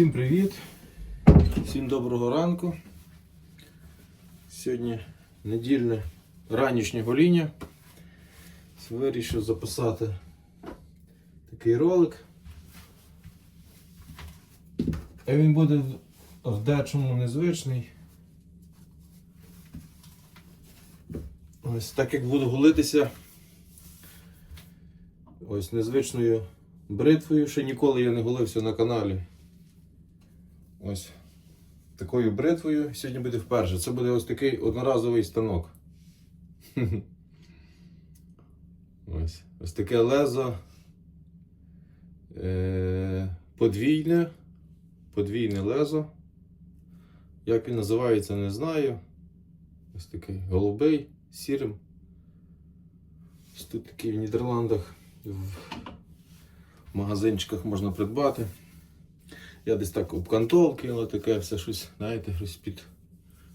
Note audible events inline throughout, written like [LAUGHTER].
Всім привіт! Всім доброго ранку. Сьогодні недільне ранішнє гоління. Вирішив записати такий ролик. А він буде в дечому незвичний. Ось так як буду голитися ось незвичною бритвою. Ще ніколи я не голився на каналі. Ось такою бритвою. Сьогодні буде вперше. Це буде ось такий одноразовий станок. [LAUGHS] Ось, ось таке лезо. Е, подвійне. Подвійне лезо. Як він називається, не знаю. Ось такий голубий, сірим. Ось тут такий в Нідерландах в магазинчиках можна придбати. Я десь так обкантовки, таке все щось, знаєте, щось під,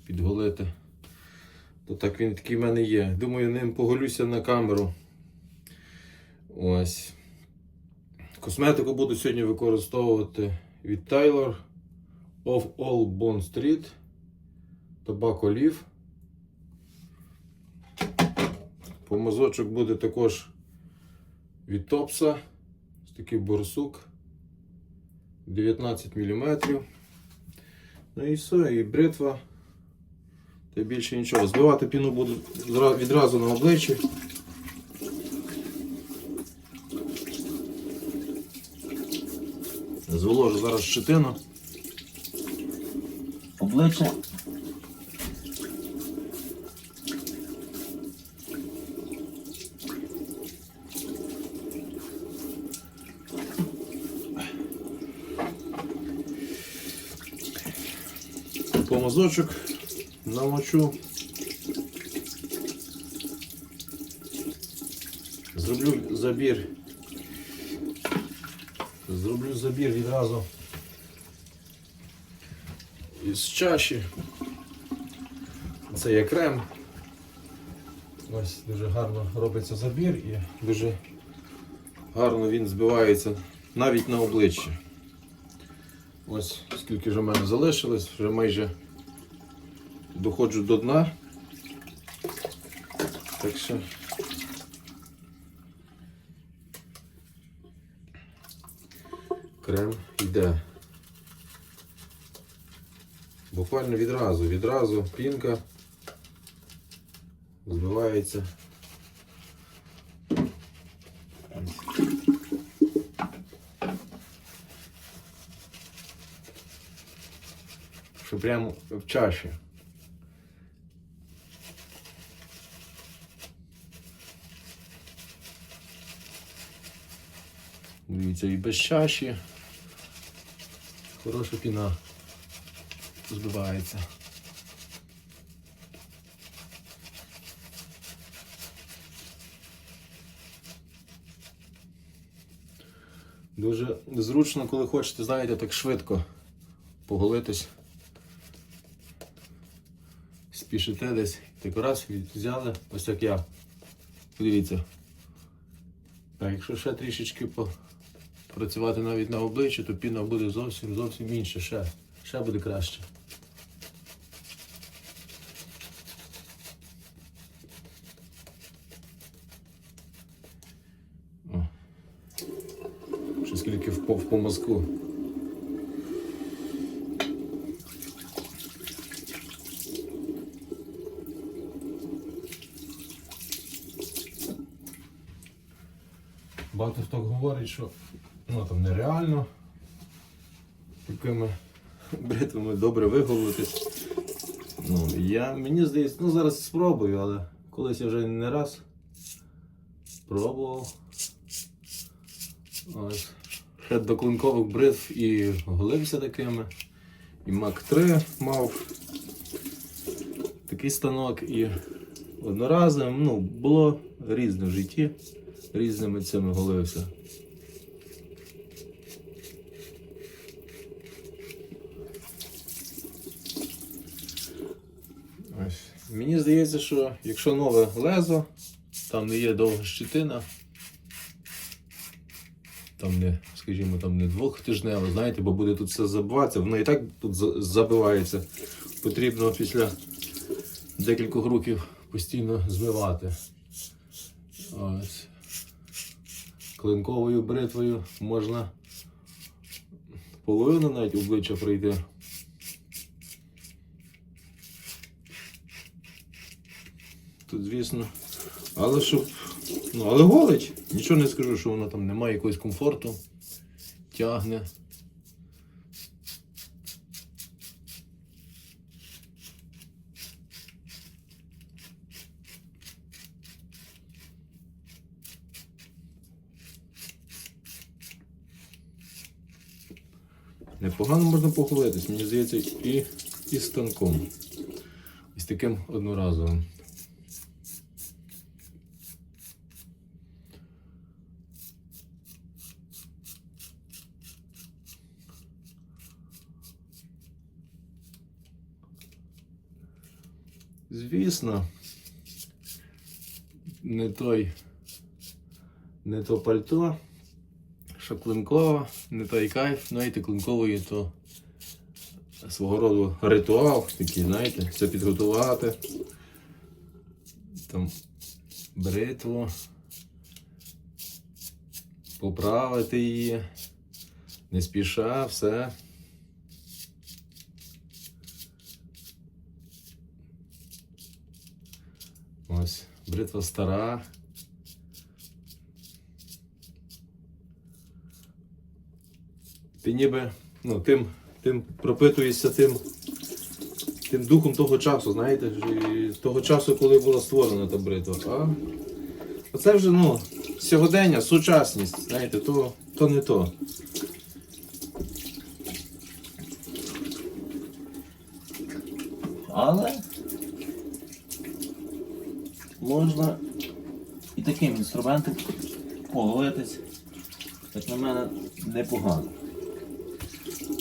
підголити. То так він такий в мене є. Думаю, ним поголюся на камеру. Ось. Косметику буду сьогодні використовувати від Taylor of All Bond Street. Tobacco Leaf. Помазочок буде також від Топса. Ось такий борсук. 19 мм. Ну і все, і бритва. Та більше нічого. Збивати піну буду відразу на обличчі. Зволожу зараз щетину. Обличчя. Помазочок намочу. Зроблю забір. Зроблю забір відразу із чаші. Це є крем. Ось дуже гарно робиться забір і дуже гарно він збивається навіть на обличчі. Ось скільки вже в мене залишилось, вже майже доходжу до дна. Так що крем йде. Буквально відразу, відразу пінка збивається. Що прямо в чаші. Дивіться, і без чаші. Хороша піна збивається. Дуже зручно, коли хочете, знаєте, так швидко поголитись. Спішите десь, так раз взяли, ось як я. Подивіться. Так, якщо ще трішечки по- працювати навіть на обличчі, то піна буде зовсім зовсім інша, ще, ще буде краще. Ще скільки в, по- в помазку. Багато хто говорить, що ну, там нереально такими бритвами добре виголитись. Ну, я, мені здається, ну зараз спробую, але колись я вже не раз пробував. Ось. Ще до клинкових бритв і голився такими. І Мак 3 мав такий станок і одноразовим, ну, було різне в житті різними цими голився. Ось. Мені здається, що якщо нове лезо, там не є довга щитина, там не, скажімо, там не двохтижнево, знаєте, бо буде тут все забиватися, воно і так тут забивається. Потрібно після декількох років постійно змивати. Ось. Клинковою бритвою можна половину навіть обличчя пройти. Тут, звісно. Але щоб. Ну, але голить. Нічого не скажу, що воно там немає якогось комфорту. Тягне. Непогано можна похвалитись, мені здається, і, і станком. І з таким одноразовим. Звісно, не той, не то пальто, що клинкова, не той кайф, знаєте, клинкової то свого роду ритуал такий, знаєте, це підготувати. Там бритву, поправити її, не спіша, все. Ось, бритва стара. Ти ніби ну, тим, тим пропитуєшся тим, тим духом того часу, знаєте, того часу, коли була створена та бритва. А оце вже ну, сьогодення, сучасність, знаєте, то, то не то. Але можна і таким інструментом половитись, як на мене, непогано.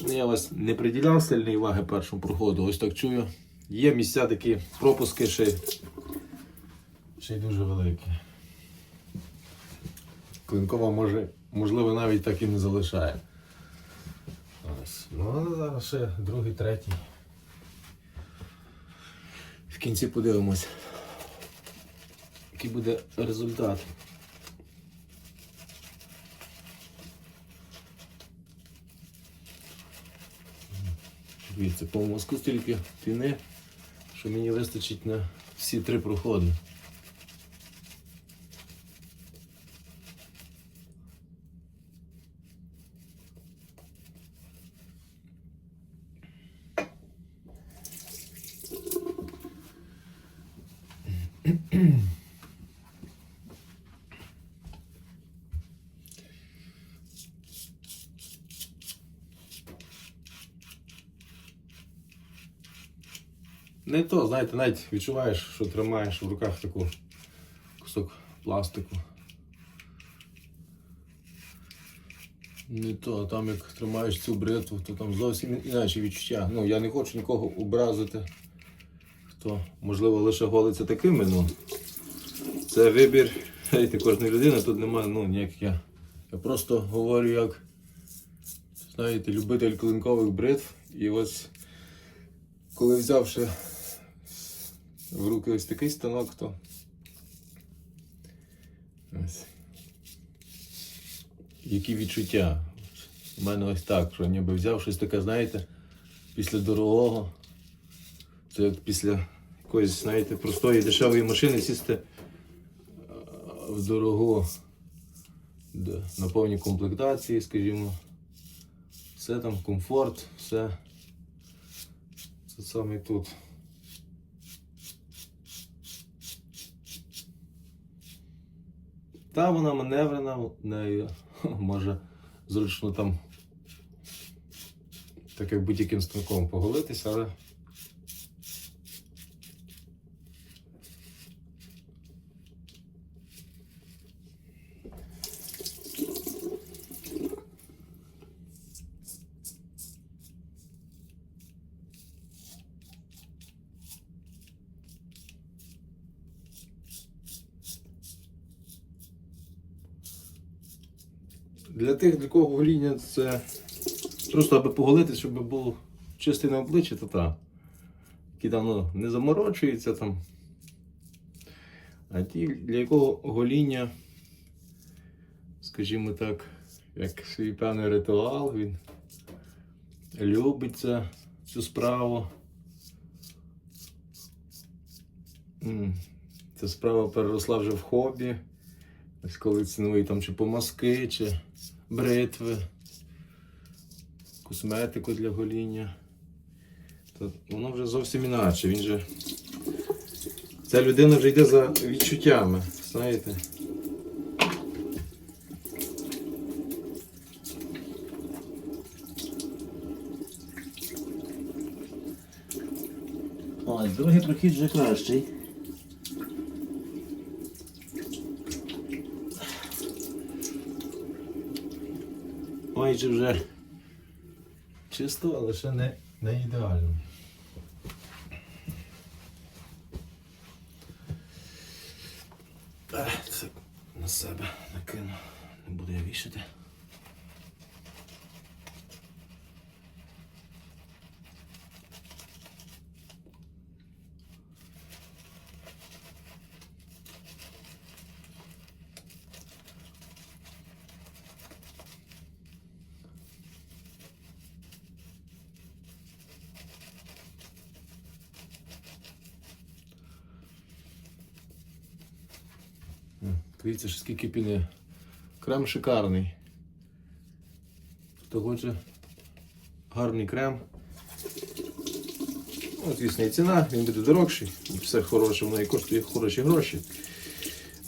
Я вас не приділяв сильної уваги першому проходу, ось так чую. Є місця такі пропуски ще, ще й дуже великі. Клинкова може, можливо, навіть так і не залишає. Ось. Ну, зараз ще другий, третій. В кінці подивимось, який буде результат. Дивіться, по мозку стільки тіни, що мені вистачить на всі три проходи. Не то, знаєте, навіть відчуваєш, що тримаєш в руках таку кусок пластику. Не то, а там як тримаєш цю бритву, то там зовсім інакше відчуття. Ну, я не хочу нікого образити, хто, можливо, лише голиться такими, ну. Це вибір знаєте, кожної людини, тут немає ну, ніяких я. Я просто говорю як, знаєте, любитель клинкових бритв. І ось коли взявши в руки ось такий станок, то ось. Які відчуття? У мене ось так, що ніби взяв щось таке, знаєте, після дорогого. Це як після якоїсь, знаєте, простої дешевої машини сісти е, в дорогу на повній комплектації, скажімо. Все там комфорт, все. Це саме тут. Та вона маневрена, нею. [LAUGHS] Може зручно там так як будь-яким станком поголитися, але Для тих, для кого гоління це просто аби поголити, щоб було чисте на обличчя, то так. Які там ну, не заморочуються там. А ті, для якого гоління, скажімо так, як свій певний ритуал, він любить цю справу. Ця справа переросла вже в хобі. Ось коли цінує там чи помазки, чи бритви, косметику для гоління. То воно вже зовсім інакше. Він же. Ця людина вже йде за відчуттями, знаєте. Ось, другий прохід вже кращий. Майже вже чисто, але ще не, не ідеально. Так, це на себе накину. Не буду я вішати. М, Дивіться, ж скільки піде. Крем шикарний. Хто хоче гарний крем. Ну, звісно, і ціна, він буде дорогший, все хороше, воно і коштує хороші гроші.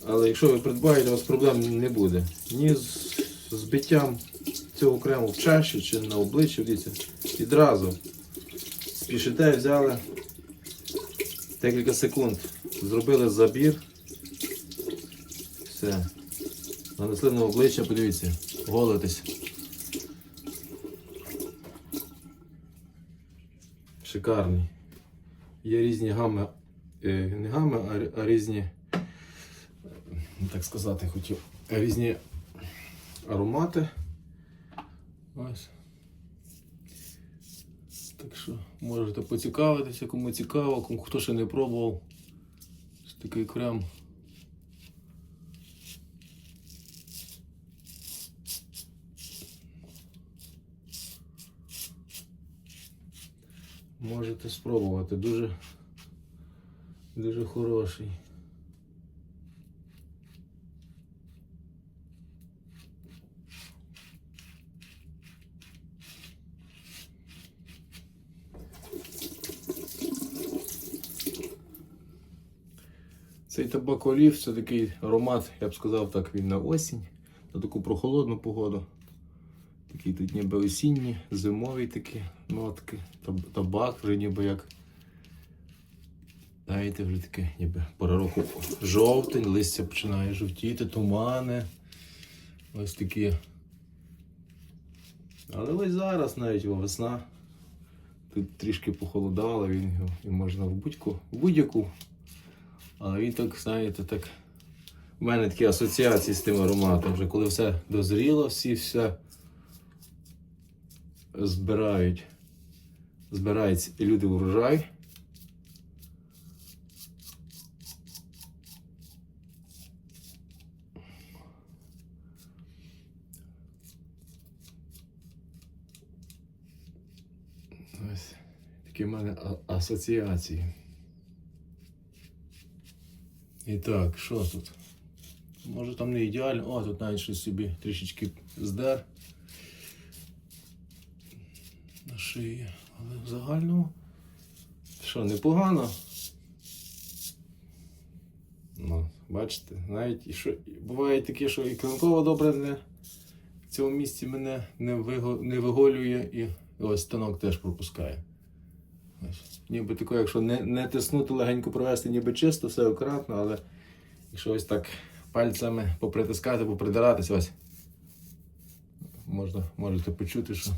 Але якщо ви придбаєте, у вас проблем не буде. Ні з збиттям цього крему в чаші чи на обличчі, дивіться, відразу спішите, взяли декілька секунд, зробили забір. Все. Нанесли на обличчя, подивіться, голитесь. Шикарний. Є різні гами, е, не гами, а, різні, е, так сказати хотів, різні аромати. Ось. Так що можете поцікавитися, кому цікаво, кому хто ще не пробував. Ось такий крем. Можете спробувати. Дуже, дуже хороший. Цей табак олів це такий аромат, я б сказав так, він на осінь, на таку прохолодну погоду. Такий тут ніби осінні, зимові такі нотки. Таб- Табак вже ніби як. Знаєте, вже таке ніби пора року жовтень, листя починає жовтіти, тумани. Ось такі. Але ось зараз навіть весна. Тут трішки похолодало, він його і можна в будь-яку, будь-яку. Але він так, знаєте, так. У мене такі асоціації з тим ароматом. Вже коли все дозріло, всі все збирають. Збирають люди урожай. Ось такі в мене асоціації. І так, що тут? Може там не ідеально. О, тут навіть щось собі трішечки здер на шиї. Але в загальному. Що, непогано? Ну, бачите, навіть і що, буває таке, що і клинково добре не в цьому місці мене не, виго, не виголює і ось станок теж пропускає. Ось. Ніби таке, якщо не, не тиснути, легенько провести, ніби чисто, все акуратно, але якщо ось так пальцями попритискати, попридиратися, ось. Можна, можете почути, що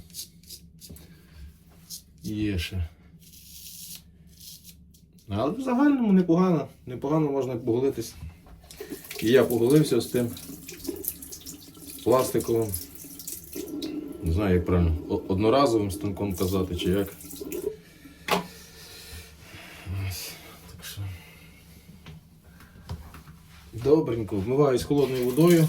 є ще. Але в загальному непогано, непогано можна поголитись. І я поголився з тим пластиковим Не знаю, як правильно. Одноразовим станком казати чи як. Добренько, вмиваюсь холодною водою.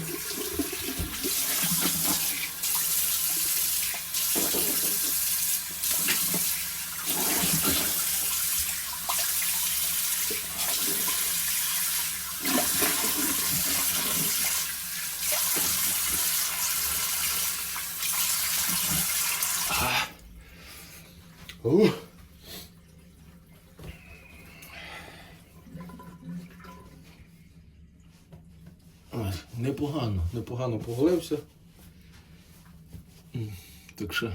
Ой, непогано, непогано поголився. Так що.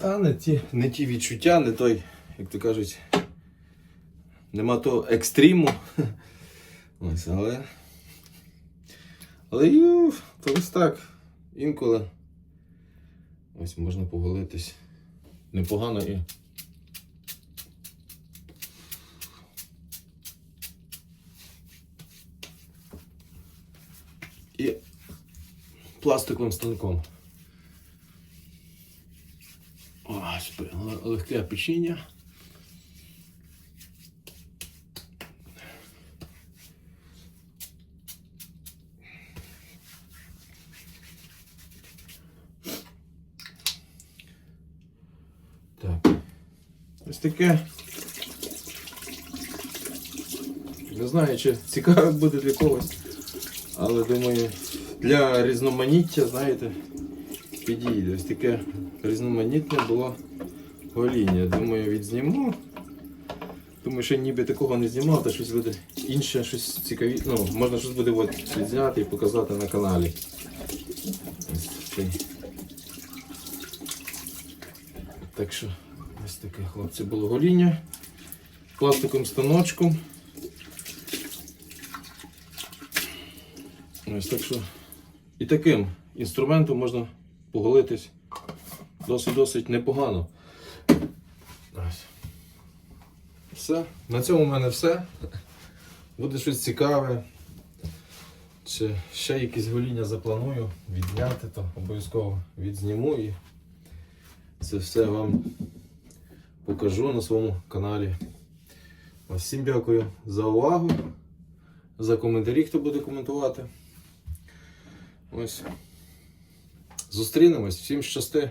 Та не ті, не ті відчуття, не той, як то кажуть, нема того екстриму. [LAUGHS] Ось, але. Але ю, то ось так. Інколи. Ось можна поголитись. Непогано і. І пластиковим станком. Ось, л- легке печіння. Так. Ось таке. Не знаю, чи цікаво буде для когось. Але думаю, для різноманіття, знаєте, підійде. Ось таке різноманітне було гоління. Думаю, відзніму. Думаю, що ніби такого не знімав, та щось буде інше, щось цікаві. Ну, можна щось буде от відзняти і показати на каналі. Так що, ось таке, хлопці, було гоління. Пластиковим станочком. Ось так що. І таким інструментом можна поголитись досить-досить непогано. Все. На цьому в мене все. Буде щось цікаве. Чи ще якісь гоління запланую відняти, то обов'язково відзніму і це все вам покажу на своєму каналі. Всім дякую за увагу, за коментарі, хто буде коментувати. Ось. Зустрінемось, всім щасти.